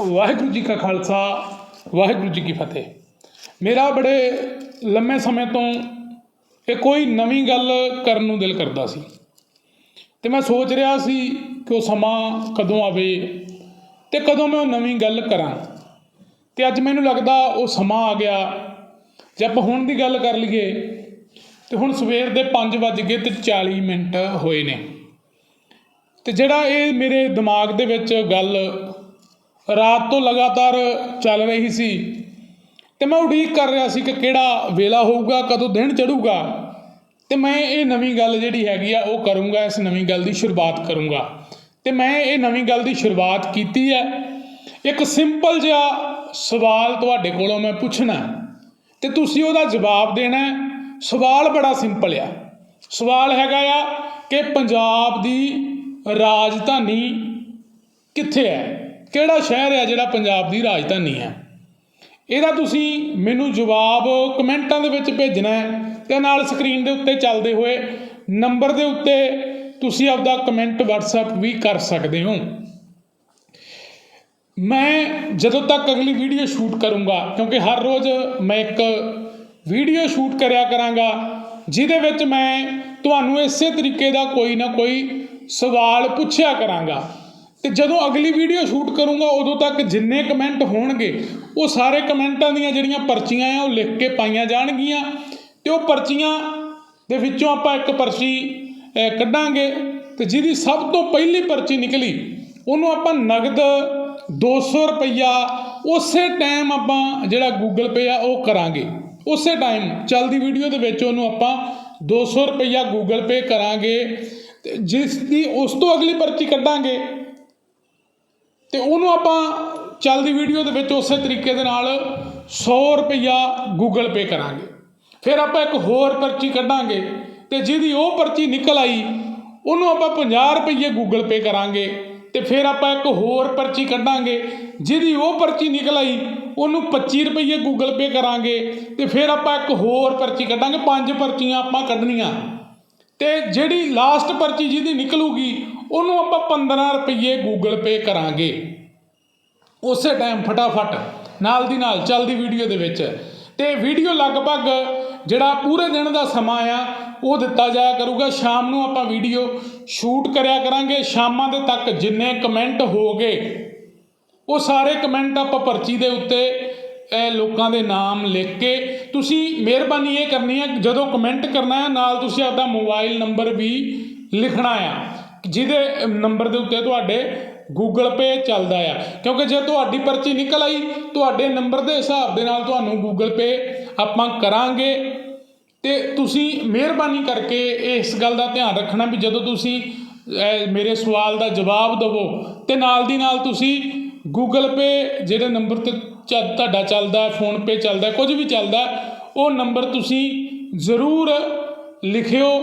ਵਾਹਿਗੁਰੂ ਜੀ ਕਾ ਖਾਲਸਾ, ਵਾਹਿਗੁਰੂ ਜੀ ਕੀ ਫਤਿਹ। ਮੇਰਾ ਬੜੇ ਲੰਮੇ ਸਮੇਂ ਤੋਂ ਇਹ ਕੋਈ ਨਵੀਂ ਗੱਲ ਕਰਨ ਨੂੰ ਦਿਲ ਕਰਦਾ ਸੀ। ਤੇ ਮੈਂ ਸੋਚ ਰਿਹਾ ਸੀ ਕਿ ਉਹ ਸਮਾਂ ਕਦੋਂ ਆਵੇ ਤੇ ਕਦੋਂ ਮੈਂ ਉਹ ਨਵੀਂ ਗੱਲ ਕਰਾਂ। ਤੇ ਅੱਜ ਮੈਨੂੰ ਲੱਗਦਾ ਉਹ ਸਮਾਂ ਆ ਗਿਆ ਜੇ ਆਪਾਂ ਹੁਣ ਦੀ ਗੱਲ ਕਰ ਲਈਏ, ਤੇ ਹੁਣ ਸਵੇਰ ਦੇ 5 ਵੱਜ ਗਏ ਤੇ 40 ਮਿੰਟ ਹੋਏ ਨੇ। ਤੇ ਜਿਹੜਾ ਇਹ ਮੇਰੇ ਦਿਮਾਗ ਦੇ ਵਿੱਚ ਗੱਲ ਰਾਤ ਤੋਂ ਲਗਾਤਾਰ ਚੱਲ ਰਹੀ ਸੀ ਤੇ ਮੈਂ ਉਡੀਕ ਕਰ ਰਿਹਾ ਸੀ ਕਿ ਕਿਹੜਾ ਵੇਲਾ ਹੋਊਗਾ, ਕਦੋਂ ਦਿਨ ਚੜੂਗਾ ਤੇ ਮੈਂ ਇਹ ਨਵੀਂ ਗੱਲ ਜਿਹੜੀ ਹੈਗੀ ਆ, ਉਹ ਕਰੂੰਗਾ, ਇਸ ਨਵੀਂ ਗੱਲ ਦੀ ਸ਼ੁਰੂਆਤ ਕਰੂੰਗਾ। ਤੇ ਮੈਂ ਇਹ ਨਵੀਂ ਗੱਲ ਦੀ ਸ਼ੁਰੂਆਤ ਕੀਤੀ ਹੈ। ਇੱਕ ਸਿੰਪਲ ਜਿਹਾ ਸਵਾਲ ਤੁਹਾਡੇ ਕੋਲੋਂ ਮੈਂ ਪੁੱਛਣਾ ਤੇ ਤੁਸੀਂ ਉਹਦਾ ਜਵਾਬ ਦੇਣਾ ਸਵਾਲ ਬੜਾ ਸਿੰਪਲ ਆ। ਸਵਾਲ ਹੈਗਾ ਆ ਕਿ ਪੰਜਾਬ ਦੀ ਰਾਜਧਾਨੀ ਕਿੱਥੇ ਹੈ? ਕਿਹੜਾ ਸ਼ਹਿਰ ਹੈ ਜਿਹੜਾ ਪੰਜਾਬ ਦੀ ਰਾਜਧਾਨੀ ਹੈ? ਇਹਦਾ ਤੁਸੀਂ ਮੈਨੂੰ ਜਵਾਬ ਕਮੈਂਟਾਂ ਦੇ ਵਿੱਚ ਭੇਜਣਾ ਹੈ ਤੇ ਨਾਲ ਸਕਰੀਨ ਦੇ ਉੱਤੇ ਚੱਲਦੇ ਹੋਏ ਨੰਬਰ ਦੇ ਉੱਤੇ ਤੁਸੀਂ ਆਪਦਾ ਕਮੈਂਟ WhatsApp ਵੀ ਕਰ ਸਕਦੇ ਹੋ। ਮੈਂ ਜਦੋਂ ਤੱਕ ਅਗਲੀ ਵੀਡੀਓ ਸ਼ੂਟ ਕਰੂੰਗਾ, ਕਿਉਂਕਿ ਹਰ ਰੋਜ਼ ਮੈਂ ਇੱਕ ਵੀਡੀਓ ਸ਼ੂਟ ਕਰਿਆ ਕਰਾਂਗਾ, ਜਿਹਦੇ ਵਿੱਚ ਮੈਂ ਤੁਹਾਨੂੰ ਇਸੇ ਤਰੀਕੇ ਦਾ ਕੋਈ ਨਾ ਕੋਈ ਸਵਾਲ ਪੁੱਛਿਆ ਕਰਾਂਗਾ। ਤੇ ਜਦੋਂ ਅਗਲੀ ਵੀਡੀਓ ਸ਼ੂਟ ਕਰੂੰਗਾ, ਉਦੋਂ ਤੱਕ ਜਿੰਨੇ ਕਮੈਂਟ ਹੋਣਗੇ, ਉਹ ਸਾਰੇ ਕਮੈਂਟਾਂ ਦੀਆਂ ਜਿਹੜੀਆਂ ਪਰਚੀਆਂ ਆ, ਉਹ ਲਿਖ ਕੇ ਪਾਈਆਂ ਜਾਣਗੀਆਂ। ਤੇ ਉਹ ਪਰਚੀਆਂ ਦੇ ਵਿੱਚੋਂ ਆਪਾਂ ਇੱਕ ਪਰਚੀ ਕੱਢਾਂਗੇ ਤੇ ਜਿਹਦੀ ਸਭ ਤੋਂ ਪਹਿਲੀ ਪਰਚੀ ਨਿਕਲੀ, ਉਹਨੂੰ ਆਪਾਂ ਨਗਦ 200 ਰੁਪਈਆ, ਉਸੇ ਟਾਈਮ ਆਪਾਂ ਜਿਹੜਾ ਗੂਗਲ ਪੇ ਆ, ਉਹ ਕਰਾਂਗੇ। ਉਸੇ ਟਾਈਮ ਚੱਲਦੀ ਵੀਡੀਓ ਦੇ ਵਿੱਚ ਉਹਨੂੰ ਆਪਾਂ 200 ਰੁਪਈਆ ਗੂਗਲ ਪੇ ਕਰਾਂਗੇ ਤੇ ਜਿਸ ਦੀ, ਉਸ ਤੋਂ ਅਗਲੀ ਪਰਚੀ ਕੱਢਾਂਗੇ। ਤੇ ਉਹਨੂੰ ਆਪਾਂ ਚੱਲਦੀ ਵੀਡੀਓ ਦੇ ਵਿੱਚ ਉਸੇ ਤਰੀਕੇ ਦੇ ਨਾਲ 100 ਰੁਪਈਆ ਗੂਗਲ ਪੇ ਕਰਾਂਗੇ। ਫਿਰ ਆਪਾਂ ਇੱਕ ਹੋਰ ਪਰਚੀ ਕੱਢਾਂਗੇ ਤੇ ਜਿਹਦੀ ਉਹ ਪਰਚੀ ਨਿਕਲ ਆਈ, ਉਹਨੂੰ ਆਪਾਂ 50 ਰੁਪਈਏ ਗੂਗਲ ਪੇ ਕਰਾਂਗੇ ਤੇ ਫਿਰ ਆਪਾਂ ਇੱਕ ਹੋਰ ਪਰਚੀ ਕੱਢਾਂਗੇ, ਜਿਹਦੀ ਉਹ ਪਰਚੀ ਨਿਕਲ ਆਈ, ਉਹਨੂੰ 25 ਰੁਪਈਏ ਗੂਗਲ ਪੇ ਕਰਾਂਗੇ ਤੇ ਫਿਰ ਆਪਾਂ ਇੱਕ ਹੋਰ ਪਰਚੀ ਕੱਢਾਂਗੇ। ਪੰਜ ਪਰਚੀਆਂ ਆਪਾਂ ਕੱਢਣੀਆਂ। ਅਤੇ ਜਿਹੜੀ ਲਾਸਟ ਪਰਚੀ ਜਿਹਦੀ ਨਿਕਲੂਗੀ, ਉਹਨੂੰ ਆਪਾਂ 15 ਰੁਪਈਏ ਗੂਗਲ ਪੇ ਕਰਾਂਗੇ। ਉਸੇ ਟਾਈਮ ਫਟਾਫਟ, ਨਾਲ ਦੀ ਨਾਲ ਚੱਲਦੀ ਵੀਡੀਓ ਦੇ ਵਿੱਚ। ਤੇ ਵੀਡੀਓ ਲਗਭਗ ਜਿਹੜਾ ਪੂਰੇ ਦਿਨ ਦਾ ਸਮਾਂ ਆ, ਉਹ ਦਿੱਤਾ ਜਾਇਆ ਕਰੂਗਾ। ਸ਼ਾਮ ਨੂੰ ਆਪਾਂ ਵੀਡੀਓ ਸ਼ੂਟ ਕਰਿਆ ਕਰਾਂਗੇ। ਸ਼ਾਮਾਂ ਦੇ ਤੱਕ ਜਿੰਨੇ ਕਮੈਂਟ ਹੋ ਗਏ, ਉਹ ਸਾਰੇ ਕਮੈਂਟ ਆਪਾਂ ਪਰਚੀ ਦੇ ਉੱਤੇ, ਇਹ ਲੋਕਾਂ ਦੇ ਨਾਮ ਲਿਖ ਕੇ ਤੁਸੀਂ ਮਿਹਰਬਾਨੀ ਇਹ ਕਰਨੀ ਹੈ, ਜਦੋਂ ਕਮੈਂਟ ਕਰਨਾ ਹੈ, ਨਾਲ ਤੁਸੀਂ ਆਪਦਾ ਮੋਬਾਈਲ ਨੰਬਰ ਵੀ ਲਿਖਣਾ ਆ। ਜਿਹਦੇ ਨੰਬਰ ਦੇ ਉੱਤੇ ਤੁਹਾਡੇ ਗੂਗਲ ਪੇ ਚੱਲਦਾ ਆ। ਕਿਉਂਕਿ ਜੇ ਤੁਹਾਡੀ ਪਰਚੀ ਨਿਕਲ ਆਈ, ਤੁਹਾਡੇ ਨੰਬਰ ਦੇ ਹਿਸਾਬ ਦੇ ਨਾਲ ਤੁਹਾਨੂੰ ਗੂਗਲ ਪੇ ਆਪਾਂ ਕਰਾਂਗੇ। ਤੇ ਤੁਸੀਂ ਮਿਹਰਬਾਨੀ ਕਰਕੇ ਇਸ ਗੱਲ ਦਾ ਧਿਆਨ ਰੱਖਣਾ ਵੀ ਜਦੋਂ ਤੁਸੀਂ ਮੇਰੇ ਸਵਾਲ ਦਾ ਜਵਾਬ ਦੇਵੋ, ਤੇ ਨਾਲ ਦੀ ਨਾਲ ਤੁਸੀਂ ਗੂਗਲ ਪੇ ਜਿਹੜੇ ਨੰਬਰ ਤੇ ਚ- ਤੁਹਾਡਾ ਚੱਲਦਾ, ਫੋਨ ਪੇ ਚੱਲਦਾ, ਕੁਝ ਵੀ ਚੱਲਦਾ, ਉਹ ਨੰਬਰ ਤੁਸੀਂ ਜ਼ਰੂਰ ਲਿਖਿਓ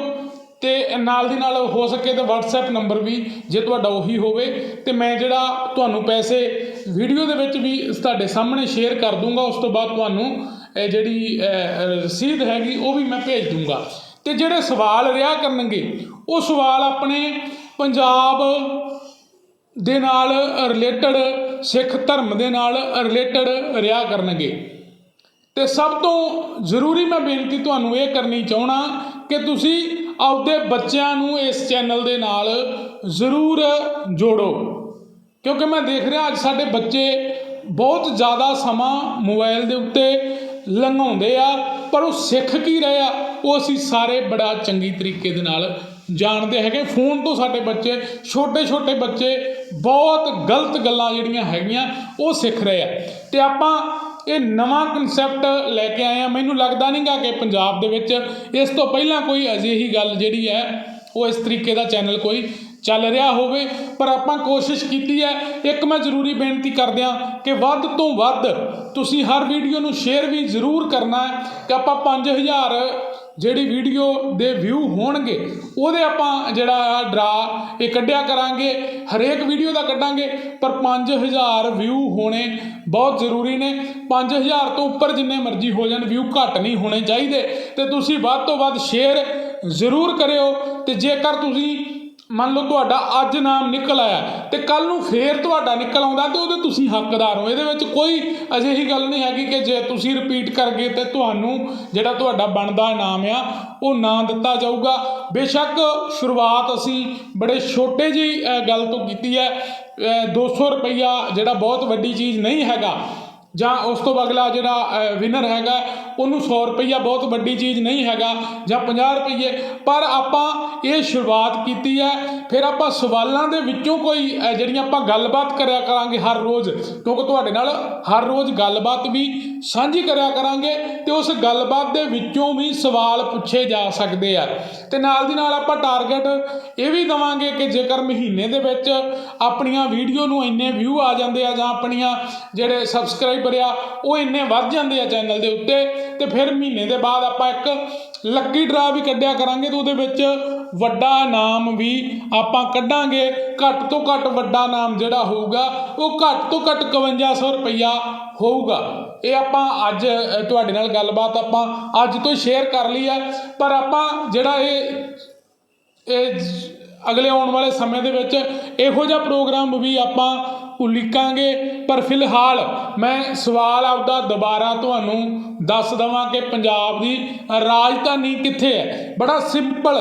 ਤੇ ਨਾਲ ਦੀ ਨਾਲ ਹੋ ਸਕੇ ਤਾਂ WhatsApp ਨੰਬਰ ਵੀ, ਜੇ ਤੁਹਾਡਾ ਉਹੀ ਹੋਵੇ ਤੇ ਮੈਂ ਜਿਹੜਾ ਤੁਹਾਨੂੰ ਪੈਸੇ ਵੀਡੀਓ ਦੇ ਵਿੱਚ ਵੀ ਤੁਹਾਡੇ ਸਾਹਮਣੇ ਸ਼ੇਅਰ ਕਰ ਦੂੰਗਾ, ਉਸ ਤੋਂ ਬਾਅਦ ਤੁਹਾਨੂੰ ਜਿਹੜੀ ਰਸੀਦ ਹੈਗੀ, ਉਹ ਵੀ ਮੈਂ ਭੇਜ ਦੂੰਗਾ। ਤੇ ਜਿਹੜੇ ਸਵਾਲ ਰਿਹਾ ਕਰਨਗੇ, ਉਹ ਸਵਾਲ ਆਪਣੇ ਪੰਜਾਬ ਦੇ ਨਾਲ ਰਿਲੇਟਡ ਸਿੱਖ ਧਰਮ ਦੇ ਨਾਲ ਰਿਲੇਟਡ ਰਿਹਾ ਕਰਨਗੇ। ਤੇ ਸਭ ਤੋਂ ਜ਼ਰੂਰੀ ਮੈਂ ਬੇਨਤੀ ਤੁਹਾਨੂੰ ਇਹ ਕਰਨੀ ਚਾਹਣਾ ਕਿ ਤੁਸੀਂ ਆਪਦੇ ਬੱਚਿਆਂ ਨੂੰ ਇਸ ਚੈਨਲ ਦੇ ਨਾਲ ਜ਼ਰੂਰ ਜੋੜੋ। ਕਿਉਂਕਿ ਮੈਂ ਦੇਖ ਰਿਹਾ ਅੱਜ ਸਾਡੇ ਬੱਚੇ ਬਹੁਤ ਜ਼ਿਆਦਾ ਸਮਾਂ ਮੋਬਾਈਲ ਦੇ ਉੱਤੇ ਲੰਘਾਉਂਦੇ ਆ, ਪਰ ਉਹ ਸਿੱਖ ਕੀ ਰਹੇ ਆ, ਉਹ ਅਸੀਂ ਸਾਰੇ ਬੜਾ ਚੰਗੀ ਤਰੀਕੇ ਦੇ ਨਾਲ ਜਾਣਦੇ ਹੈਗੇ, ਫੋਨ ਤੋਂ ਸਾਡੇ ਬੱਚੇ, ਛੋਟੇ ਛੋਟੇ ਬੱਚੇ ਬਹੁਤ ਗਲਤ ਗੱਲਾਂ ਜਿਹੜੀਆਂ ਹੈਗੀਆਂ, ਉਹ ਸਿੱਖ ਰਹੇ ਆ। ਤੇ ਆਪਾਂ ਇਹ ਨਵਾਂ ਕਨਸੈਪਟ ਲੈ ਕੇ ਆਏ ਆ। ਮੈਨੂੰ ਲੱਗਦਾ ਨਹੀਂਗਾ ਕਿ ਪੰਜਾਬ ਦੇ ਵਿੱਚ ਇਸ ਤੋਂ ਪਹਿਲਾਂ ਕੋਈ ਅਜਿਹੀ ਗੱਲ ਜਿਹੜੀ ਹੈ, ਉਹ ਇਸ ਤਰੀਕੇ ਦਾ ਚੈਨਲ ਕੋਈ ਚੱਲ ਰਿਹਾ ਹੋਵੇ। ਪਰ ਆਪਾਂ ਕੋਸ਼ਿਸ਼ ਕੀਤੀ ਹੈ, ਇੱਕ ਮੈਂ ਜ਼ਰੂਰੀ ਬੇਨਤੀ ਕਰਦਿਆਂ ਕਿ ਵੱਧ ਤੋਂ ਵੱਧ ਤੁਸੀਂ ਹਰ ਵੀਡੀਓ ਨੂੰ ਸ਼ੇਅਰ ਵੀ ਜ਼ਰੂਰ ਕਰਨਾ ਹੈ, ਕਿ ਆਪਾਂ 5000 ਜਿਹੜੀ ਵੀਡੀਓ ਦੇ ਵਿਊ ਹੋਣਗੇ, ਉਹਦੇ ਆਪਾਂ ਜਿਹੜਾ ਆ ਡਰਾ ਇਹ ਕੱਢਿਆ ਕਰਾਂਗੇ, ਹਰੇਕ ਵੀਡੀਓ ਦਾ ਕੱਢਾਂਗੇ, ਪਰ 5000 ਵਿਊ ਹੋਣੇ ਬਹੁਤ ਜ਼ਰੂਰੀ ਨੇ। 5000 ਤੋਂ ਉੱਪਰ ਜਿੰਨੇ ਮਰਜ਼ੀ ਹੋ ਜਾਣ ਵਿਊ ਘੱਟ ਨਹੀਂ ਹੋਣੇ ਚਾਹੀਦੇ। ਤੇ ਤੁਸੀਂ ਵੱਧ ਤੋਂ ਵੱਧ ਸ਼ੇਅਰ ਜ਼ਰੂਰ ਕਰਿਓ। ਤੇ ਜੇਕਰ ਤੁਸੀਂ ਮੰਨ ਲਓ ਤੁਹਾਡਾ ਅੱਜ ਨਾਮ ਨਿਕਲ ਆਇਆ ਤੇ ਕੱਲ ਨੂੰ ਫੇਰ ਤੁਹਾਡਾ ਨਿਕਲ ਆਉਂਦਾ ਤੇ ਉਹਦੇ ਤੁਸੀਂ ਹੱਕਦਾਰ ਹੋ। ਇਹਦੇ ਵਿੱਚ ਕੋਈ ਅਜਿਹੀ ਗੱਲ ਨਹੀਂ ਹੈਗੀ ਕਿ ਜੇ ਤੁਸੀਂ ਰਿਪੀਟ ਕਰ ਗਏ ਤੇ ਤੁਹਾਨੂੰ ਜਿਹੜਾ ਤੁਹਾਡਾ ਬਣਦਾ ਇਨਾਮ ਆ ਉਹ ਨਾ ਦਿੱਤਾ ਜਾਊਗਾ। ਬੇਸ਼ੱਕ ਸ਼ੁਰੂਆਤ ਅਸੀਂ ਬੜੇ ਛੋਟੇ ਜੀ ਗੱਲ ਤੋਂ ਕੀਤੀ ਹੈ। ਅ, 200 ਰੁਪਈਆ ਜਿਹੜਾ ਬਹੁਤ ਵੱਡੀ ਚੀਜ਼ ਨਹੀਂ ਹੈਗਾ ਜਾਂ ਉਸ ਤੋਂ ਅਗਲਾ ਜਿਹੜਾ ਵਿਨਰ ਹੈਗਾ ਉਹਨੂੰ 100 ਰੁਪਈਆ ਬਹੁਤ ਵੱਡੀ ਚੀਜ਼ ਨਹੀਂ ਹੈਗਾ ਜਾਂ 50 ਰੁਪਈਏ, ਪਰ ਆਪਾਂ ਇਹ ਸ਼ੁਰੂਆਤ ਕੀਤੀ ਹੈ। ਫਿਰ ਆਪਾਂ ਸਵਾਲਾਂ ਦੇ ਵਿੱਚੋਂ ਕੋਈ ਜਿਹੜੀਆਂ ਆਪਾਂ ਗੱਲਬਾਤ ਕਰਿਆ ਕਰਾਂਗੇ ਹਰ ਰੋਜ਼, ਕਿਉਂਕਿ ਤੁਹਾਡੇ ਨਾਲ ਹਰ ਰੋਜ਼ ਗੱਲਬਾਤ ਵੀ ਸਾਂਝੀ ਕਰਿਆ ਕਰਾਂਗੇ ਤੇ ਉਸ ਗੱਲਬਾਤ ਦੇ ਵਿੱਚੋਂ ਵੀ ਸਵਾਲ ਪੁੱਛੇ ਜਾ ਸਕਦੇ ਆ। ਤੇ ਨਾਲ ਦੀ ਨਾਲ ਆਪਾਂ ਟਾਰਗੇਟ ਇਹ ਵੀ ਦਵਾਂਗੇ ਕਿ ਜੇਕਰ ਮਹੀਨੇ ਦੇ ਵਿੱਚ ਆਪਣੀਆਂ ਵੀਡੀਓ ਨੂੰ ਇੰਨੇ ਵਿਊ ਆ ਜਾਂਦੇ ਆ ਜਾਂ ਆਪਣੀਆਂ ਜਿਹੜੇ ਸਬਸਕ੍ਰਾਈਬਰ ਆ, ਉਹ ਇੰਨੇ ਵੱਧ ਜਾਂਦੇ ਆ ਚੈਨਲ ਦੇ ਉੱਤੇ, ਤੇ ਫਿਰ ਮਹੀਨੇ ਦੇ ਬਾਅਦ ਆਪਾਂ ਇੱਕ ਲੱਕੀ ਡਰਾ ਵੀ ਕੱਢਿਆ ਕਰਾਂਗੇ ਤੇ ਉਹਦੇ ਵਿੱਚ ਵੱਡਾ ਨਾਮ ਵੀ ਆਪਾਂ ਕੱਢਾਂਗੇ। ਘੱਟ ਤੋਂ ਘੱਟ ਵੱਡਾ ਨਾਮ ਜਿਹੜਾ ਹੋਊਗਾ, ਉਹ ਘੱਟ ਤੋਂ ਘੱਟ 5100 ਰੁਪਈਆ ਹੋਊਗਾ। ਇਹ ਆਪਾਂ ਅੱਜ ਤੁਹਾਡੇ ਨਾਲ ਗੱਲਬਾਤ ਆਪਾਂ ਅੱਜ ਤੋਂ ਸ਼ੇਅਰ ਕਰ ਲਈ ਹੈ। ਪਰ ਆਪਾਂ ਜਿਹੜਾ ਇਹ ਇਹ ਅਗਲੇ ਆਉਣ ਵਾਲੇ ਸਮੇਂ ਦੇ ਵਿੱਚ ਇਹੋ ਜਿਹਾ ਪ੍ਰੋਗਰਾਮ ਵੀ ਆਪਾਂ ਉਲੀਕਾਂਗੇ। ਪਰ ਫਿਲਹਾਲ ਮੈਂ ਸਵਾਲ ਆਪਦਾ ਦੁਬਾਰਾ ਤੁਹਾਨੂੰ ਦੱਸ ਦਵਾਂ ਕਿ ਪੰਜਾਬ ਦੀ ਰਾਜਧਾਨੀ ਕਿੱਥੇ ਹੈ। ਬੜਾ ਸਿੰਪਲ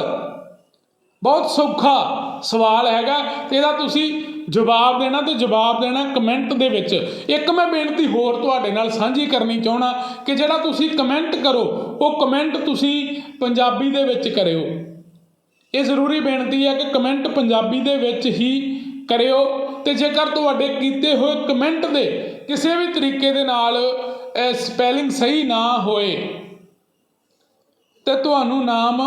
ਬਹੁਤ ਸੌਖਾ ਸਵਾਲ ਹੈਗਾ। ਤੇ ਇਹਦਾ ਤੁਸੀਂ ਜਵਾਬ ਦੇਣਾ ਤੇ ਜਵਾਬ ਦੇਣਾ ਕਮੈਂਟ ਦੇ ਵਿੱਚ। ਇੱਕ ਮੈਂ ਬੇਨਤੀ ਹੋਰ ਤੁਹਾਡੇ ਨਾਲ ਸਾਂਝੀ ਕਰਨੀ ਚਾਹਣਾ ਕਿ ਜਿਹੜਾ ਤੁਸੀਂ ਕਮੈਂਟ ਕਰੋ, ਉਹ ਕਮੈਂਟ ਤੁਸੀਂ ਪੰਜਾਬੀ ਦੇ ਵਿੱਚ ਕਰਿਓ। ਇਹ ਜ਼ਰੂਰੀ ਬੇਨਤੀ ਹੈ ਕਿ ਕਮੈਂਟ ਪੰਜਾਬੀ ਦੇ ਵਿੱਚ ਹੀ ਕਰਿਓ ਤੇ ਜੇਕਰ ਤੁਹਾਡੇ ਕੀਤੇ ਹੋਏ ਕਮੈਂਟ ਦੇ ਕਿਸੇ ਵੀ ਤਰੀਕੇ ਦੇ ਨਾਲ ਸਪੈਲਿੰਗ ਸਹੀ ਨਾ ਹੋਏ, ਤੇ ਤੁਹਾਨੂੰ ਨਾਮ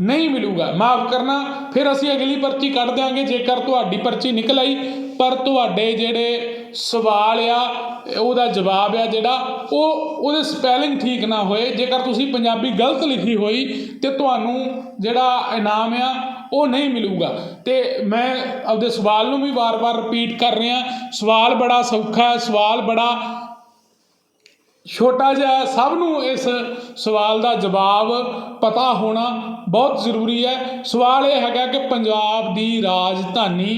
ਨਹੀਂ ਮਿਲੂਗਾ। ਮਾਫ ਕਰਨਾ, ਫਿਰ ਅਸੀਂ ਅਗਲੀ ਪਰਚੀ ਕੱਢ ਦਿਆਂਗੇ। ਜੇਕਰ ਤੁਹਾਡੀ ਪਰਚੀ ਨਿਕਲ ਆਈ, ਪਰ ਤੁਹਾਡੇ ਜਿਹੜੇ ਸਵਾਲ ਆ, ਉਹਦਾ ਜਵਾਬ ਆ ਜਿਹੜਾ, ਉਹ, ਉਹਦੇ ਸਪੈਲਿੰਗ ਠੀਕ ਨਾ ਹੋਏ, ਜੇਕਰ ਤੁਸੀਂ ਪੰਜਾਬੀ ਗਲਤ ਲਿਖੀ ਹੋਈ, ਤੇ ਤੁਹਾਨੂੰ ਜਿਹੜਾ ਇਨਾਮ ਆ, ਉਹ ਨਹੀਂ ਮਿਲੂਗਾ। ਤੇ ਮੈਂ ਆਪਦੇ ਸਵਾਲ ਨੂੰ ਵੀ ਵਾਰ-ਵਾਰ ਰਿਪੀਟ ਕਰ ਰਿਹਾ। ਸਵਾਲ ਬੜਾ ਸੌਖਾ ਹੈ, ਸਵਾਲ ਬੜਾ ਛੋਟਾ ਜਿਹਾ ਸਭ ਨੂੰ ਇਸ ਸਵਾਲ ਦਾ ਜਵਾਬ ਪਤਾ ਹੋਣਾ ਬਹੁਤ ਜ਼ਰੂਰੀ ਹੈ। ਸਵਾਲ ਇਹ ਹੈਗਾ ਕਿ ਪੰਜਾਬ ਦੀ ਰਾਜਧਾਨੀ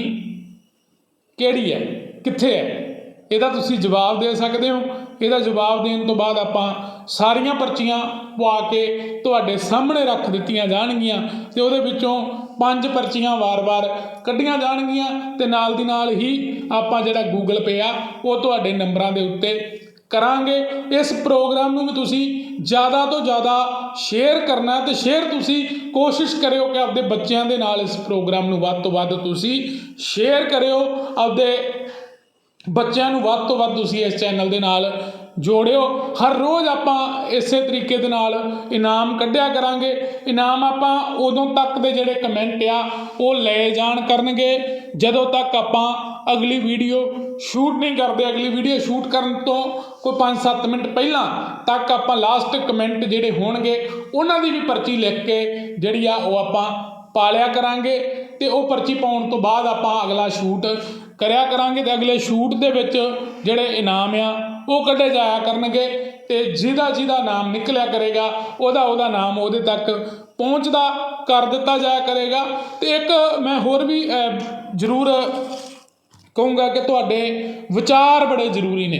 ਕਿਹੜੀ ਹੈ? ਕਿੱਥੇ ਹੈ? ਇਹਦਾ ਤੁਸੀਂ ਜਵਾਬ ਦੇ ਸਕਦੇ ਹੋ। ਇਹਦਾ ਜਵਾਬ ਦੇਣ ਤੋਂ ਬਾਅਦ ਆਪਾਂ ਸਾਰੀਆਂ ਪਰਚੀਆਂ ਪਵਾ ਕੇ ਤੁਹਾਡੇ ਸਾਹਮਣੇ ਰੱਖ ਦਿੱਤੀਆਂ ਜਾਣਗੀਆਂ ਤੇ ਉਹਦੇ ਵਿੱਚੋਂ ਪੰਜ ਪਰਚੀਆਂ ਵਾਰ-ਵਾਰ ਕੱਢੀਆਂ ਜਾਣਗੀਆਂ ਤੇ ਨਾਲ ਦੀ ਨਾਲ ਹੀ ਆਪਾਂ ਜਿਹੜਾ ਗੂਗਲ ਪੇ ਆ, ਉਹ ਤੁਹਾਡੇ ਨੰਬਰਾਂ ਦੇ ਉੱਤੇ ਕਰਾਂਗੇ। ਇਸ ਪ੍ਰੋਗਰਾਮ ਨੂੰ ਵੀ ਤੁਸੀਂ ਜ਼ਿਆਦਾ ਤੋਂ ਜ਼ਿਆਦਾ ਸ਼ੇਅਰ ਕਰਨਾ ਹੈ ਤੇ ਸ਼ੇਅਰ ਤੁਸੀਂ ਕੋਸ਼ਿਸ਼ ਕਰਿਓ ਕਿ ਆਪਦੇ ਬੱਚਿਆਂ ਦੇ ਨਾਲ ਇਸ ਪ੍ਰੋਗਰਾਮ ਨੂੰ ਵੱਧ ਤੋਂ ਵੱਧ ਤੁਸੀਂ ਸ਼ੇਅਰ ਕਰਿਓ। ਆਪਦੇ ਬੱਚਿਆਂ ਨੂੰ ਵੱਧ ਤੋਂ ਵੱਧ ਤੁਸੀਂ ਇਸ ਚੈਨਲ ਦੇ ਨਾਲ ਜੋੜਿਓ। ਹਰ ਰੋਜ਼ ਆਪਾਂ ਇਸੇ ਤਰੀਕੇ ਦੇ ਨਾਲ ਇਨਾਮ ਕੱਢਿਆ ਕਰਾਂਗੇ। ਇਨਾਮ ਆਪਾਂ ਉਦੋਂ ਤੱਕ ਦੇ ਜਿਹੜੇ ਕਮੈਂਟ ਆ, ਉਹ ਲਏ ਜਾਣ ਕਰਨਗੇ। ਜਦੋਂ ਤੱਕ ਆਪਾਂ ਅਗਲੀ ਵੀਡੀਓ ਸ਼ੂਟ ਨਹੀਂ ਕਰਦੇ, ਅਗਲੀ ਵੀਡੀਓ ਸ਼ੂਟ ਕਰਨ ਤੋਂ ਕੋਈ 5-7 ਮਿੰਟ ਪਹਿਲਾਂ ਤੱਕ ਆਪਾਂ ਲਾਸਟ ਕਮੈਂਟ ਜਿਹੜੇ ਹੋਣਗੇ, ਉਹਨਾਂ ਦੀ ਵੀ ਪਰਚੀ ਲਿਖ ਕੇ ਜਿਹੜੀ ਆ ਉਹ ਆਪਾਂ ਪਾਲਿਆ ਕਰਾਂਗੇ। ਤੇ ਉਹ ਪਰਚੀ ਪਾਉਣ ਤੋਂ ਬਾਅਦ ਆਪਾਂ ਅਗਲਾ ਸ਼ੂਟ ਕਰਿਆ ਕਰਾਂਗੇ ਤੇ ਅਗਲੇ ਸ਼ੂਟ ਦੇ ਵਿੱਚ ਜਿਹੜੇ ਇਨਾਮ ਆ, ਉਹ ਕੱਢੇ ਜਾਇਆ ਕਰਨਗੇ ਤੇ ਜਿਹਦਾ ਜਿਹਦਾ ਨਾਮ ਨਿਕਲਿਆ ਕਰੇਗਾ, ਉਹਦਾ ਉਹਦਾ ਨਾਮ ਉਹਦੇ ਤੱਕ ਪਹੁੰਚਦਾ, ਕਰ ਦਿੱਤਾ ਜਾਇਆ ਕਰੇਗਾ। ਤੇ ਇੱਕ ਮੈਂ ਹੋਰ ਵੀ ਜ਼ਰੂਰ ਕਹੂੰਗਾ ਕਿ ਤੁਹਾਡੇ ਵਿਚਾਰ ਬੜੇ ਜ਼ਰੂਰੀ ਨੇ।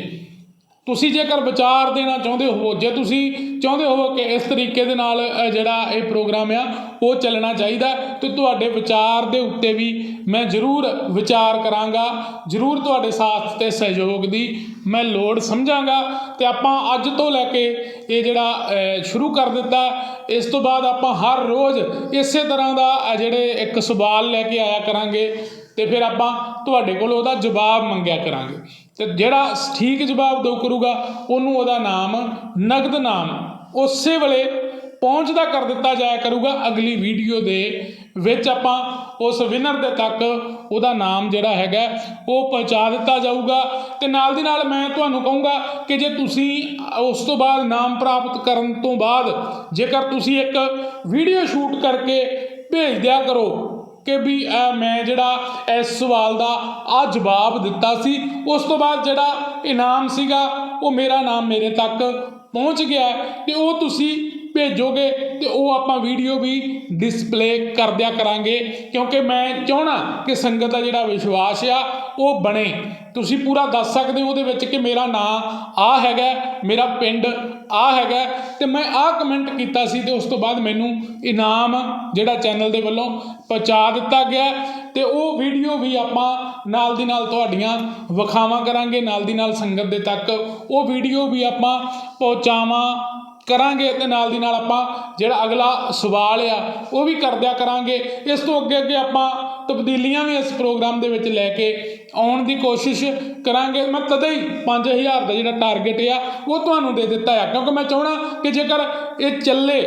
ਤੁਸੀਂ ਜੇਕਰ ਵਿਚਾਰ ਦੇਣਾ ਚਾਹੁੰਦੇ ਹੋ, ਜੇ ਤੁਸੀਂ ਚਾਹੁੰਦੇ ਹੋ ਕਿ ਇਸ ਤਰੀਕੇ ਦੇ ਨਾਲ ਜਿਹੜਾ ਇਹ ਪ੍ਰੋਗਰਾਮ ਆ, ਉਹ ਚੱਲਣਾ ਚਾਹੀਦਾ ਤੇ ਤੁਹਾਡੇ ਵਿਚਾਰ ਦੇ ਉੱਤੇ ਵੀ ਮੈਂ ਜ਼ਰੂਰ ਵਿਚਾਰ ਕਰਾਂਗਾ, ਜ਼ਰੂਰ ਤੁਹਾਡੇ ਸਾਥ ਤੇ ਸਹਿਯੋਗ ਦੀ ਮੈਂ ਲੋੜ ਸਮਝਾਂਗਾ ਤੇ ਆਪਾਂ ਅੱਜ ਤੋਂ ਲੈ ਕੇ ਇਹ ਜਿਹੜਾ ਸ਼ੁਰੂ ਕਰ ਦਿੱਤਾ, ਇਸ ਤੋਂ ਬਾਅਦ ਆਪਾਂ ਹਰ ਰੋਜ਼ ਇਸੇ ਤਰ੍ਹਾਂ ਦਾ ਜਿਹੜੇ ਇੱਕ ਸਵਾਲ ਲੈ ਕੇ ਆਇਆ ਕਰਾਂਗੇ ਤੇ ਫਿਰ ਆਪਾਂ ਤੁਹਾਡੇ ਕੋਲ ਉਹਦਾ ਜਵਾਬ ਮੰਗਿਆ ਕਰਾਂਗੇ। ਤੇ ਜਿਹੜਾ ਠੀਕ ਜਵਾਬ ਦੋ ਕਰੂਗਾ, ਉਹਨੂੰ ਉਹਦਾ ਨਾਮ, ਨਗਦ ਨਾਮ, ਉਸੇ ਵੇਲੇ ਪਹੁੰਚਦਾ ਕਰ ਦਿੱਤਾ ਜਾਇਆ ਕਰੂਗਾ ਅਗਲੀ ਵੀਡੀਓ ਦੇ ਵਿੱਚ ਆਪਾਂ ਉਸ ਵਿਨਰ ਦੇ ਤੱਕ ਉਹਦਾ ਨਾਮ ਜਿਹੜਾ ਹੈਗਾ, ਉਹ ਪਹੁੰਚਾ ਦਿੱਤਾ ਜਾਊਗਾ। ਤੇ ਨਾਲ ਦੀ ਨਾਲ ਮੈਂ ਤੁਹਾਨੂੰ ਕਹੂੰਗਾ ਕਿ ਜੇ ਤੁਸੀਂ ਉਸ ਤੋਂ ਬਾਅਦ ਨਾਮ ਪ੍ਰਾਪਤ ਕਰਨ ਤੋਂ ਬਾਅਦ ਜੇਕਰ ਤੁਸੀਂ ਇੱਕ ਵੀਡੀਓ ਸ਼ੂਟ ਕਰਕੇ ਭੇਜ ਦਿਆ ਕਰੋ ਕਿ ਵੀ ਮੈਂ ਜਿਹੜਾ ਇਸ ਸਵਾਲ ਦਾ ਆ ਜਵਾਬ ਦਿੱਤਾ ਸੀ, ਉਸ ਤੋਂ ਬਾਅਦ ਜਿਹੜਾ ਇਨਾਮ ਸੀਗਾ, ਉਹ ਮੇਰਾ ਨਾਮ ਮੇਰੇ ਤੱਕ ਪਹੁੰਚ ਗਿਆ ਹੈ ਤੇ ਉਹ ਤੁਸੀਂ ਭੇਜੋਗੇ ਤੇ ਉਹ ਆਪਾਂ ਵੀਡੀਓ ਵੀ ਡਿਸਪਲੇ ਕਰ ਦਿਆ ਕਰਾਂਗੇ, ਕਿਉਂਕਿ ਮੈਂ ਚਾਹਣਾ ਕਿ ਸੰਗਤ ਦਾ ਜਿਹੜਾ ਵਿਸ਼ਵਾਸ ਆ, ਉਹ ਬਣੇ। ਤੁਸੀਂ ਪੂਰਾ ਦੱਸ ਸਕਦੇ ਹੋ ਉਹਦੇ ਵਿੱਚ ਕਿ ਮੇਰਾ ਨਾਂ ਆ ਹੈਗਾ, ਮੇਰਾ ਪਿੰਡ ਆ ਹੈਗਾ, ਤੇ ਮੈਂ ਆ ਕਮੈਂਟ ਕੀਤਾ ਸੀ ਤੇ ਉਸ ਤੋਂ ਬਾਅਦ ਮੈਨੂੰ ਇਨਾਮ ਜਿਹੜਾ ਚੈਨਲ ਦੇ ਵੱਲੋਂ ਪਹੁੰਚਾ ਦਿੱਤਾ ਗਿਆ। ਤੇ ਉਹ ਵੀਡੀਓ ਵੀ ਆਪਾਂ ਨਾਲ ਦੀ ਨਾਲ ਤੁਹਾਡੀਆਂ ਵਿਖਾਵਾਂ ਕਰਾਂਗੇ, ਨਾਲ ਦੀ ਨਾਲ ਸੰਗਤ ਦੇ ਤੱਕ ਉਹ ਵੀਡੀਓ ਵੀ ਆਪਾਂ ਪਹੁੰਚਾਵਾਂ। ਕਰਾਂਗੇ ਤੇ ਨਾਲ ਦੀ ਨਾਲ ਆਪਾਂ ਜਿਹੜਾ ਅਗਲਾ ਸਵਾਲ ਆ, ਉਹ ਵੀ ਕਰਦਿਆ ਕਰਾਂਗੇ। ਇਸ ਤੋਂ ਅੱਗੇ ਅੱਗੇ ਆਪਾਂ ਤਬਦੀਲੀਆਂ ਵੀ ਇਸ ਪ੍ਰੋਗਰਾਮ ਦੇ ਵਿੱਚ ਲੈ ਕੇ ਆਉਣ ਦੀ ਕੋਸ਼ਿਸ਼ ਕਰਾਂਗੇ। ਮੈਂ ਤਦੇ ਹੀ 5000 ਦਾ ਜਿਹੜਾ ਟਾਰਗੇਟ ਆ, ਉਹ ਤੁਹਾਨੂੰ ਦੇ ਦਿੱਤਾ ਆ। ਕਿਉਂਕਿ ਮੈਂ ਚਾਹਣਾ ਕਿ ਜੇਕਰ ਇਹ ਚੱਲੇ,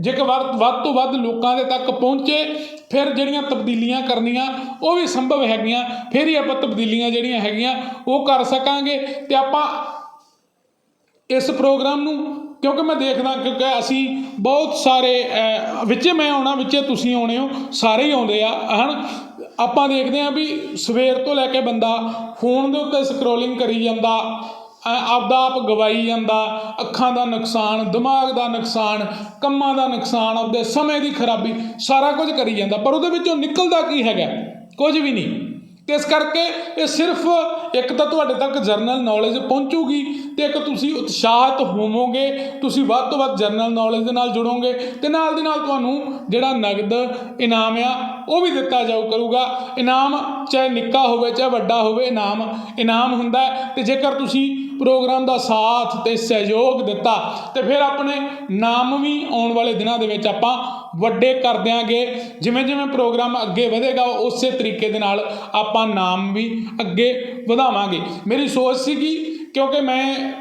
ਜੇਕਰ ਵੱਧ ਵੱਧ ਤੋਂ ਵੱਧ ਲੋਕਾਂ ਦੇ ਤੱਕ ਪਹੁੰਚੇ, ਫਿਰ ਜਿਹੜੀਆਂ ਤਬਦੀਲੀਆਂ ਕਰਨੀਆਂ, ਉਹ ਵੀ ਸੰਭਵ ਹੈਗੀਆਂ। ਫਿਰ ਹੀ ਆਪਾਂ ਤਬਦੀਲੀਆਂ ਜਿਹੜੀਆਂ ਹੈਗੀਆਂ, ਉਹ ਕਰ ਸਕਾਂਗੇ। ਤੇ ਆਪਾਂ ਇਸ ਪ੍ਰੋਗਰਾਮ ਨੂੰ ਕਿਉਂਕਿ ਮੈਂ ਦੇਖਦਾ ਕਿਉਂਕਿ ਅਸੀਂ ਬਹੁਤ ਸਾਰੇ ਅਹ, ਵਿੱਚੇ ਮੈਂ ਆਉਣਾ ਵਿੱਚੇ ਤੁਸੀਂ ਆਉਣੇ ਹੋ ਸਾਰੇ ਹੀ ਆਉਂਦੇ ਆ ਹਨ? ਆਪਾਂ ਦੇਖਦੇ ਆ ਵੀ ਸਵੇਰ ਤੋਂ ਲੈ ਕੇ ਬੰਦਾ ਫੋਨ ਦੇ ਉੱਤੇ ਸਕਰੋਲਿੰਗ ਕਰੀ ਜਾਂਦਾ ਆਪਦਾ ਆਪ ਗਵਾਈ ਜਾਂਦਾ ਅੱਖਾਂ ਦਾ ਨੁਕਸਾਨ ਦਿਮਾਗ ਦਾ ਨੁਕਸਾਨ ਕੰਮਾਂ ਦਾ ਨੁਕਸਾਨ ਆਪਦੇ ਸਮੇਂ ਦੀ ਖਰਾਬੀ ਸਾਰਾ ਕੁਝ ਕਰੀ ਜਾਂਦਾ। ਪਰ ਉਹਦੇ ਵਿੱਚੋਂ ਨਿਕਲਦਾ ਕੀ ਹੈਗਾ? ਕੁਝ ਵੀ ਨਹੀਂ। ਤੇ ਇਸ ਕਰਕੇ ਇਹ ਸਿਰਫ ਇੱਕ ਤਾਂ ਤੁਹਾਡੇ ਤੱਕ ਜਰਨਲ ਨੌਲੇਜ ਪਹੁੰਚੂਗੀ ਤੇ ਇੱਕ ਤੁਸੀਂ ਉਤਸ਼ਾਹਤ ਹੋਵੋਗੇ, ਤੁਸੀਂ ਵੱਧ ਤੋਂ ਵੱਧ ਜਰਨਲ ਨੌਲੇਜ ਦੇ ਨਾਲ ਜੁੜੋਗੇ ਤੇ ਨਾਲ ਦੀ ਨਾਲ ਤੁਹਾਨੂੰ ਜਿਹੜਾ ਨਗਦ ਇਨਾਮ ਆ ਉਹ ਵੀ ਦਿੱਤਾ ਜਾਊ ਕਰੂਗਾ। ਇਨਾਮ ਚਾਹੇ ਨਿੱਕਾ ਹੋਵੇ, ਚਾਹੇ ਵੱਡਾ ਹੋਵੇ, ਇਨਾਮ ਇਨਾਮ ਹੁੰਦਾ ਹੈ ਤੇ ਜੇਕਰ ਤੁਸੀਂ ਪ੍ਰੋਗਰਾਮ ਦਾ ਸਾਥ ਤੇ ਸਹਿਯੋਗ ਦਿੱਤਾ, ਤੇ ਫਿਰ ਆਪਣੇ ਨਾਮ ਵੀ ਆਉਣ ਵਾਲੇ ਦਿਨਾਂ ਦੇ ਵਿੱਚ ਆਪਾਂ ਵੱਡੇ ਕਰ ਦਿਆਂਗੇ। ਜਿਵੇਂ ਜਿਵੇਂ ਪ੍ਰੋਗਰਾਮ ਅੱਗੇ ਵਧੇਗਾ, ਉਸੇ ਤਰੀਕੇ ਦੇ ਨਾਲ ਆਪਾਂ ਨਾਮ ਵੀ ਅੱਗੇ ਵਧਾਵਾਂਗੇ। ਮੇਰੀ ਸੋਚ ਸੀਗੀ, ਕਿਉਂਕਿ ਮੈਂ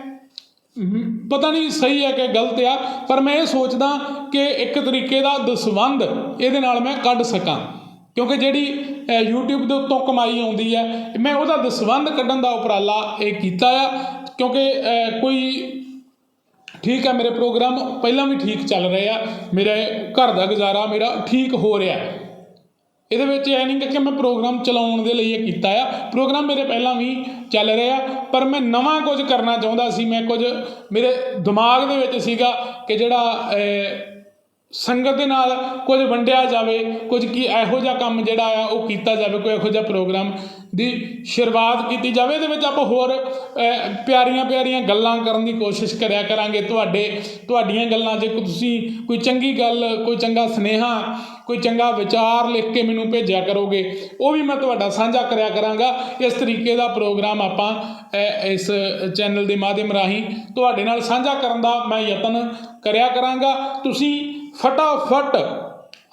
ਪਤਾ ਨਹੀਂ ਸਹੀ ਹੈ ਕਿ ਗਲਤ ਆ, ਪਰ ਮੈਂ ਇਹ ਸੋਚਦਾ ਕਿ ਇੱਕ ਤਰੀਕੇ ਦਾ ਦਸਵੰਧ ਇਹਦੇ ਨਾਲ ਮੈਂ ਕੱਢ ਸਕਾਂ। ਕਿਉਂਕਿ ਜਿਹੜੀ ਅ, YouTube ਦੇ ਉੱਤੋਂ ਕਮਾਈ ਆਉਂਦੀ ਹੈ ਮੈਂ ਉਹਦਾ ਦਸਵੰਧ ਕੱਢਣ ਦਾ ਉਪਰਾਲਾ ਇਹ ਕੀਤਾ ਆ ਕਿਉਂਕਿ ਕੋਈ ਠੀਕ ਹੈ ਮੇਰੇ ਪ੍ਰੋਗਰਾਮ ਪਹਿਲਾਂ ਵੀ ਠੀਕ ਚੱਲ ਰਹੇ ਆ ਮੇਰੇ ਘਰ ਦਾ ਗੁਜ਼ਾਰਾ ਮੇਰਾ ਠੀਕ ਹੋ ਰਿਹਾ। ਇਹਦੇ ਵਿੱਚ ਇਹ ਨਹੀਂ ਕਿ ਮੈਂ ਪ੍ਰੋਗਰਾਮ ਚਲਾਉਣ ਦੇ ਲਈ ਇਹ ਕੀਤਾ ਆ ਪ੍ਰੋਗਰਾਮ ਮੇਰੇ ਪਹਿਲਾਂ ਵੀ ਚੱਲ ਰਹੇ ਆ ਪਰ ਮੈਂ ਨਵਾਂ ਕੁਝ ਕਰਨਾ ਚਾਹੁੰਦਾ ਸੀ ਮੈਂ ਕੁਝ ਮੇਰੇ ਦਿਮਾਗ ਦੇ ਵਿੱਚ ਸੀਗਾ ਕਿ ਜਿਹੜਾ ਸੰਗਤ ਦੇ ਨਾਲ ਕੁਝ ਵੰਡਿਆ ਜਾਵੇ, ਕੁਝ ਕੀ ਇਹੋ ਜਿਹਾ ਕੰਮ ਜਿਹੜਾ ਆ ਉਹ ਕੀਤਾ ਜਾਵੇ, ਕੋਈ ਇਹੋ ਜਿਹਾ ਪ੍ਰੋਗਰਾਮ ਦੀ ਸ਼ੁਰੂਆਤ ਕੀਤੀ ਜਾਵੇ, ਇਹਦੇ ਵਿੱਚ ਆਪਾਂ ਹੋਰ ਪਿਆਰੀਆਂ ਪਿਆਰੀਆਂ ਗੱਲਾਂ ਕਰਨ ਦੀ ਕੋਸ਼ਿਸ਼ ਕਰਿਆ ਕਰਾਂਗੇ ਤੁਹਾਡੇ, ਤੁਹਾਡੀਆਂ ਗੱਲਾਂ, ਜੇ ਕੋਈ ਤੁਸੀਂ ਕੋਈ ਚੰਗੀ ਗੱਲ, ਕੋਈ ਚੰਗਾ ਸੁਨੇਹਾ, ਕੋਈ ਚੰਗਾ ਵਿਚਾਰ ਲਿਖ ਕੇ ਮੈਨੂੰ ਭੇਜਿਆ ਕਰੋਗੇ, ਉਹ ਵੀ ਮੈਂ ਤੁਹਾਡਾ ਸਾਂਝਾ ਕਰਿਆ ਕਰਾਂਗਾ। ਇਸ ਤਰੀਕੇ ਦਾ ਪ੍ਰੋਗਰਾਮ ਆਪਾਂ ਇਸ ਚੈਨਲ ਦੇ ਮਾਧਿਅਮ ਰਾਹੀਂ ਤੁਹਾਡੇ ਨਾਲ ਸਾਂਝਾ ਕਰਨ ਦਾ ਮੈਂ ਯਤਨ ਕਰਿਆ ਕਰਾਂਗਾ। ਤੁਸੀਂ ਫਟਾਫਟ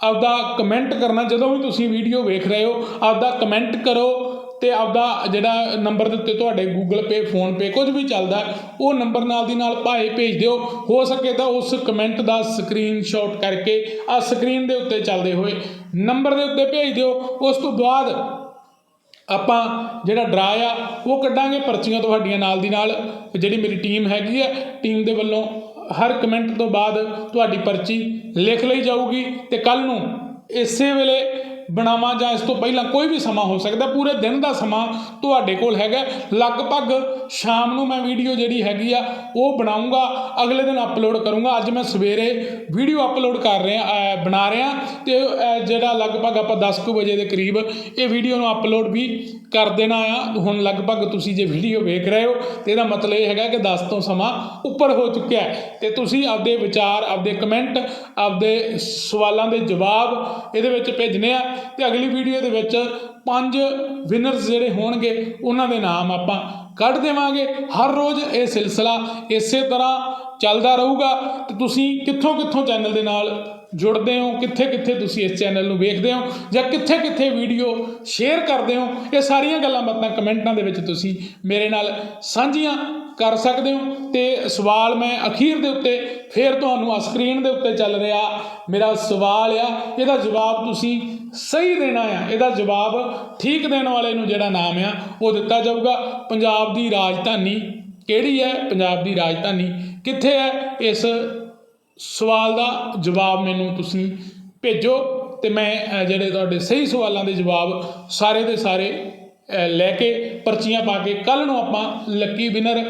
ਆਪਦਾ ਕਮੈਂਟ ਕਰਨਾ, ਜਦੋਂ ਵੀ ਤੁਸੀਂ ਵੀਡੀਓ ਵੇਖ ਰਹੇ ਹੋ, ਆਪਦਾ ਕਮੈਂਟ ਕਰੋ ਤੇ ਆਪਦਾ ਜਿਹੜਾ ਨੰਬਰ ਦੇ ਉੱਤੇ ਤੁਹਾਡੇ Google Pay ਫੋਨ ਪੇ ਕੁਝ ਵੀ ਚੱਲਦਾ, ਉਹ ਨੰਬਰ ਨਾਲ ਦੀ ਨਾਲ ਭਾਏ ਭੇਜ ਦਿਓ। ਹੋ ਸਕੇ ਤਾਂ ਉਸ ਕਮੈਂਟ ਦਾ ਸਕਰੀਨਸ਼ਾਟ ਕਰਕੇ ਆ ਸਕਰੀਨ ਦੇ ਉੱਤੇ ਚੱਲਦੇ ਹੋਏ ਨੰਬਰ ਦੇ ਉੱਤੇ ਭੇਜ ਦਿਓ। ਉਸ ਤੋਂ ਬਾਅਦ ਆਪਾਂ ਜਿਹੜਾ ਡਰਾ ਆ, ਉਹ ਕੱਢਾਂਗੇ ਪਰਚੀਆਂ ਤੁਹਾਡੀਆਂ ਨਾਲ ਦੀ ਨਾਲ। ਜਿਹੜੀ ਮੇਰੀ ਟੀਮ ਹੈਗੀ ਆ ਟੀਮ ਦੇ ਵੱਲੋਂ ਹਰ ਕਮੈਂਟ ਤੋਂ ਬਾਅਦ ਤੁਹਾਡੀ ਪਰਚੀ ਲਿਖ ਲਈ ਜਾਊਗੀ ਤੇ ਕੱਲ ਨੂੰ ਇਸੇ ਵੇਲੇ ਬਣਾਵਾਂ ਜਾਂ ਇਸ ਤੋਂ ਪਹਿਲਾਂ ਕੋਈ ਵੀ ਸਮਾਂ ਹੋ ਸਕਦਾ, ਪੂਰੇ ਦਿਨ ਦਾ ਸਮਾਂ ਤੁਹਾਡੇ ਕੋਲ ਹੈਗਾ। ਲਗਭਗ ਸ਼ਾਮ ਨੂੰ ਮੈਂ ਵੀਡੀਓ ਜਿਹੜੀ ਹੈਗੀ ਆ, ਉਹ ਬਣਾਉਂਗਾ, ਅਗਲੇ ਦਿਨ ਅਪਲੋਡ ਕਰੂੰਗਾ। ਅੱਜ ਮੈਂ ਸਵੇਰੇ ਵੀਡੀਓ ਅਪਲੋਡ ਕਰ ਰਿਹਾ ਬਣਾ ਰਿਹਾ ਤੇ ਜਿਹੜਾ ਲਗਭਗ ਆਪਾਂ 10 ਕੁ ਵਜੇ ਦੇ ਕਰੀਬ ਇਹ ਵੀਡੀਓ ਨੂੰ ਅਪਲੋਡ ਵੀ ਕਰ ਦੇਣਾ ਆ। ਹੁਣ ਲਗਭਗ ਤੁਸੀਂ ਜੇ ਵੀਡੀਓ ਵੇਖ ਰਹੇ ਹੋ, ਤੇ ਇਹਦਾ ਮਤਲਬ ਇਹ ਹੈਗਾ ਕਿ 10 ਤੋਂ ਸਮਾਂ ਉੱਪਰ ਹੋ ਚੁੱਕਿਆ ਹੈ। ਤੇ ਤੁਸੀਂ ਆਪਦੇ ਵਿਚਾਰ, ਆਪਦੇ ਕਮੈਂਟ ਆਪਦੇ ਸਵਾਲਾਂ ਦੇ ਜਵਾਬ ਇਹਦੇ ਵਿੱਚ ਭੇਜਨੇ ਆ। ਤੇ ਅਗਲੀ ਵੀਡੀਓ ਦੇ ਵਿੱਚ ਪੰਜ ਵਿਨਰਸ ਜਿਹੜੇ ਹੋਣਗੇ, ਉਹਨਾਂ ਦੇ ਨਾਮ ਆਪਾਂ ਕੱਢ ਦੇਵਾਂਗੇ। ਹਰ ਰੋਜ਼ ਇਹ ਸਿਲਸਿਲਾ ਇਸੇ ਤਰ੍ਹਾਂ ਚੱਲਦਾ ਰਹੂਗਾ। ਤੇ ਤੁਸੀਂ ਕਿੱਥੋਂ ਕਿੱਥੋਂ ਚੈਨਲ ਦੇ ਨਾਲ ਜੁੜਦੇ ਹੋ? ਕਿੱਥੇ ਕਿੱਥੇ ਤੁਸੀਂ ਇਸ ਚੈਨਲ ਨੂੰ ਵੇਖਦੇ ਹੋ? ਜਾਂ ਕਿੱਥੇ ਕਿੱਥੇ ਵੀਡੀਓ ਸ਼ੇਅਰ ਕਰਦੇ ਹੋ? ਇਹ ਸਾਰੀਆਂ ਗੱਲਾਂ ਬਾਤਾਂ ਕਮੈਂਟਾਂ ਦੇ ਵਿੱਚ ਤੁਸੀਂ ਮੇਰੇ ਨਾਲ ਸਾਂਝੀਆਂ ਕਰ ਸਕਦੇ ਹੋ ਤੇ ਸਵਾਲ ਮੈਂ ਅਖੀਰ ਦੇ ਉੱਤੇ ਫੇਰ ਤੁਹਾਨੂੰ ਆ ਸਕਰੀਨ ਦੇ ਉੱਤੇ ਚੱਲ ਰਿਹਾ। ਮੇਰਾ ਸਵਾਲ ਆ, ਇਹਦਾ ਜਵਾਬ ਤੁਸੀਂ ਸਹੀ ਦੇਣਾ ਆ। ਇਹਦਾ ਜਵਾਬ ਠੀਕ ਦੇਣ ਵਾਲੇ ਨੂੰ ਜਿਹੜਾ ਨਾਮ ਆ, ਉਹ ਦਿੱਤਾ ਜਾਊਗਾ। ਪੰਜਾਬ ਦੀ ਰਾਜਧਾਨੀ ਕਿਹੜੀ ਹੈ? ਪੰਜਾਬ ਦੀ ਰਾਜਧਾਨੀ ਕਿੱਥੇ ਹੈ? ਇਸ ਸਵਾਲ ਦਾ ਜਵਾਬ ਮੈਨੂੰ ਤੁਸੀਂ ਭੇਜੋ ਤੇ ਮੈਂ ਜਿਹੜੇ ਤੁਹਾਡੇ ਸਹੀ ਸਵਾਲਾਂ ਦੇ ਜਵਾਬ ਸਾਰੇ ਦੇ ਸਾਰੇ ਲੈ ਕੇ ਪਰਚੀਆਂ ਪਾ ਕੇ ਕੱਲ ਨੂੰ ਆਪਾਂ ਲੱਕੀ ਵਿਨਰ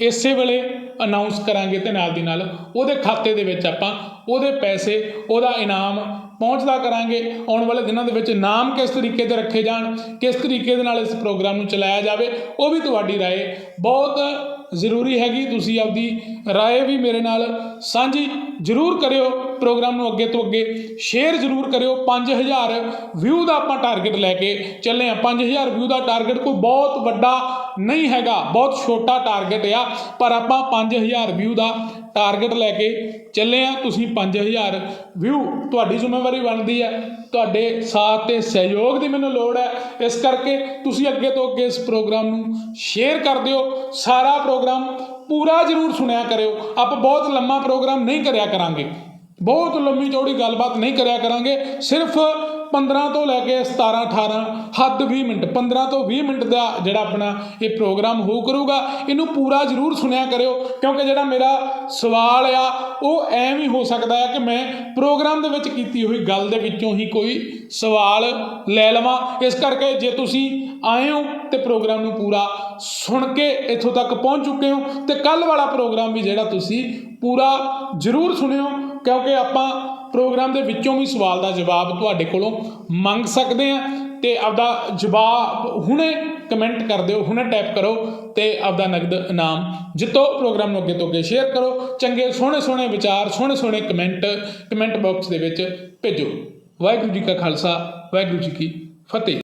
ਇਸੇ ਵੇਲੇ ਅਨਾਉਂਸ ਕਰਾਂਗੇ ਤੇ ਨਾਲ ਦੀ ਨਾਲ ਉਹਦੇ ਖਾਤੇ ਦੇ ਵਿੱਚ ਆਪਾਂ ਉਹਦੇ ਪੈਸੇ ਉਹਦਾ ਇਨਾਮ ਪਹੁੰਚਦਾ ਕਰਾਂਗੇ ਆਉਣ ਵਾਲੇ ਦਿਨਾਂ ਦੇ ਵਿੱਚ ਨਾਮ ਕਿਸ ਤਰੀਕੇ ਦੇ ਰੱਖੇ ਜਾਣ ਕਿਸ ਤਰੀਕੇ ਦੇ ਨਾਲ ਇਸ ਪ੍ਰੋਗਰਾਮ ਨੂੰ ਚਲਾਇਆ ਜਾਵੇ ਉਹ ਵੀ ਤੁਹਾਡੀ رائے ਬਹੁਤ ਜ਼ਰੂਰੀ ਹੈਗੀ ਤੁਸੀਂ ਆਪਦੀ رائے ਵੀ ਮੇਰੇ ਨਾਲ ਸਾਂਝੀ ਜ਼ਰੂਰ ਕਰਿਓ ਪ੍ਰੋਗਰਾਮ ਨੂੰ ਅੱਗੇ ਤੋਂ ਅੱਗੇ ਸ਼ੇਅਰ ਜ਼ਰੂਰ ਕਰਿਓ 5000 ਵਿਊ ਦਾ ਆਪਾਂ ਟਾਰਗੇਟ ਲੈ ਕੇ ਚੱਲੇ ਆ 5000 ਵਿਊ ਦਾ ਟਾਰਗੇਟ ਕੋਈ ਬਹੁਤ ਵੱਡਾ ਨਹੀਂ ਹੈਗਾ ਬਹੁਤ ਛੋਟਾ ਟਾਰਗੇਟ ਆ ਪਰ ਆਪਾਂ 5000 ਵਿਊ ਦਾ ਟਾਰਗੇਟ ਲੈ ਕੇ ਚੱਲੇ ਆ। ਤੁਸੀਂ 5000 ਵਿਊ ਤੁਹਾਡੀ ਜ਼ਿੰਮੇਵਾਰੀ ਬਣਦੀ ਹੈ ਤੁਹਾਡੇ ਸਾਥ ਤੇ ਸਹਿਯੋਗ ਦੀ ਮੈਨੂੰ ਲੋੜ ਹੈ ਇਸ ਕਰਕੇ ਤੁਸੀਂ ਅੱਗੇ ਤੋਂ ਅੱਗੇ ਇਸ ਪ੍ਰੋਗਰਾਮ ਨੂੰ ਸ਼ੇਅਰ ਕਰ ਦਿਓ। ਸਾਰਾ ਪ੍ਰੋਗਰਾਮ ਪੂਰਾ ਜ਼ਰੂਰ ਸੁਣਿਆ ਕਰਿਓ। ਆਪਾਂ ਬਹੁਤ ਲੰਮਾ ਪ੍ਰੋਗਰਾਮ ਨਹੀਂ ਕਰਿਆ ਕਰਾਂਗੇ। ਬਹੁਤ ਲੰਮੀ ਚੌੜੀ ਗੱਲਬਾਤ ਨਹੀਂ ਕਰਿਆ ਕਰਾਂਗੇ। ਸਿਰਫ 15 ਤੋਂ ਲੈ ਕੇ 17 18 ਹੱਦ 20 ਮਿੰਟ 15 ਤੋਂ 20 ਮਿੰਟ ਦਾ ਜਿਹੜਾ ਆਪਣਾ ਇਹ ਪ੍ਰੋਗਰਾਮ ਹੋ ਕਰੂਗਾ, ਇਹਨੂੰ ਪੂਰਾ ਜ਼ਰੂਰ ਸੁਣਿਆ ਕਰਿਓ, ਕਿਉਂਕਿ ਜਿਹੜਾ ਮੇਰਾ ਸਵਾਲ ਆ, ਉਹ ਐਵੇਂ ਹੀ ਹੋ ਸਕਦਾ ਹੈ ਕਿ ਮੈਂ ਪ੍ਰੋਗਰਾਮ ਦੇ ਵਿੱਚ ਕੀਤੀ ਹੋਈ ਗੱਲ ਦੇ ਵਿੱਚੋਂ ਹੀ ਕੋਈ ਸਵਾਲ ਲੈ ਲਵਾਂ। ਇਸ ਕਰਕੇ ਜੇ ਤੁਸੀਂ ਆਏ ਹੋ ਤੇ ਪ੍ਰੋਗਰਾਮ ਨੂੰ ਪੂਰਾ ਸੁਣ ਕੇ ਇੱਥੋਂ ਤੱਕ ਪਹੁੰਚ ਚੁੱਕੇ ਹੋ, ਤੇ ਕੱਲ ਵਾਲਾ ਪ੍ਰੋਗਰਾਮ ਵੀ ਜਿਹੜਾ ਤੁਸੀਂ ਪੂਰਾ ਜ਼ਰੂਰ ਸੁਣਿਓ, ਕਿਉਂਕਿ ਆਪਾਂ ਪ੍ਰੋਗਰਾਮ ਦੇ ਵਿੱਚੋਂ ਵੀ ਸਵਾਲ ਦਾ ਜਵਾਬ ਤੁਹਾਡੇ ਕੋਲੋਂ ਮੰਗ ਸਕਦੇ ਆ ਤੇ ਆਪਦਾ ਜਵਾਬ ਹੁਣੇ ਕਮੈਂਟ ਕਰ ਦਿਓ, ਹੁਣੇ ਟਾਈਪ ਕਰੋ ਤੇ ਆਪਦਾ ਨਗਦ ਇਨਾਮ ਜਿੱਤੋ ਪ੍ਰੋਗਰਾਮ ਨੂੰ ਅੱਗੇ ਤੋਂ ਅੱਗੇ ਸ਼ੇਅਰ ਕਰੋ। ਚੰਗੇ ਸੋਹਣੇ ਸੋਹਣੇ ਵਿਚਾਰ, ਸੋਹਣੇ ਸੋਹਣੇ ਕਮੈਂਟ ਕਮੈਂਟ ਬਾਕਸ ਦੇ ਵਿੱਚ ਭੇਜੋ। ਵਾਹਿਗੁਰੂ ਜੀ ਕਾ ਖਾਲਸਾ, ਵਾਹਿਗੁਰੂ ਜੀ ਕੀ ਫਤਿਹ।